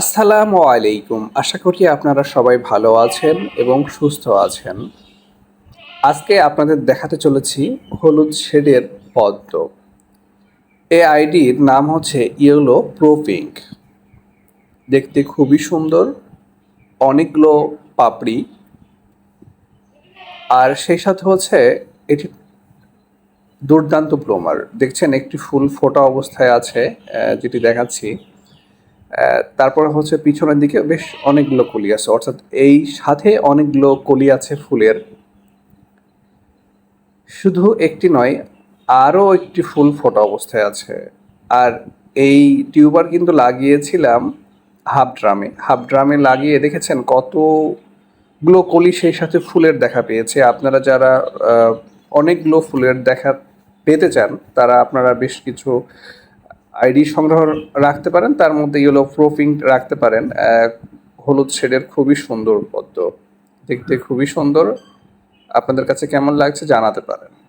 আসসালামু আলাইকুম। আশা করি আপনারা সবাই ভালো আছেন এবং সুস্থ আছেন। আজকে আপনাদের দেখাতে চলেছি হলুদ শেডের পদ্ম। এই আইডির নাম হচ্ছে ইয়েলো প্রো পিঙ্ক। দেখতে খুবই সুন্দর, অনেকগুলো পাপড়ি। আর সেই সাথে হচ্ছে এটি দুর্দান্ত ব্লোমার দেখছেন একটি ফুল ফোটা অবস্থায় আছে যেটি দেখাচ্ছি। তারপর হচ্ছে পিছনের দিকে বেশ অনেকগুলো কলি আছে। অর্থাৎ এই সাথে অনেকগুলো কলি আছে ফুলের। শুধু একটি নয় আরও একটি ফুল ফোটা অবস্থায় আছে। আর এই টিউবার কিন্তু লাগিয়েছিলাম হাফ ড্রামে হাফ ড্রামে লাগিয়ে দেখেছেন কতগুলো কলি সেই সাথে ফুলের দেখা পেয়েছে। আপনারা যারা অনেকগুলো ফুলের দেখা পেতে চান, তারা আপনারা বেশ কিছু আইডি সংগ্রহ রাখতে পারেন, তার মধ্যে ইয়েলো প্রোফিং রাখতে পারেন। হলুদ শেডের খুবই সুন্দর পদ্ম। দেখতে খুবই সুন্দর। আপনাদের কাছে কেমন লাগছে জানাতে পারেন।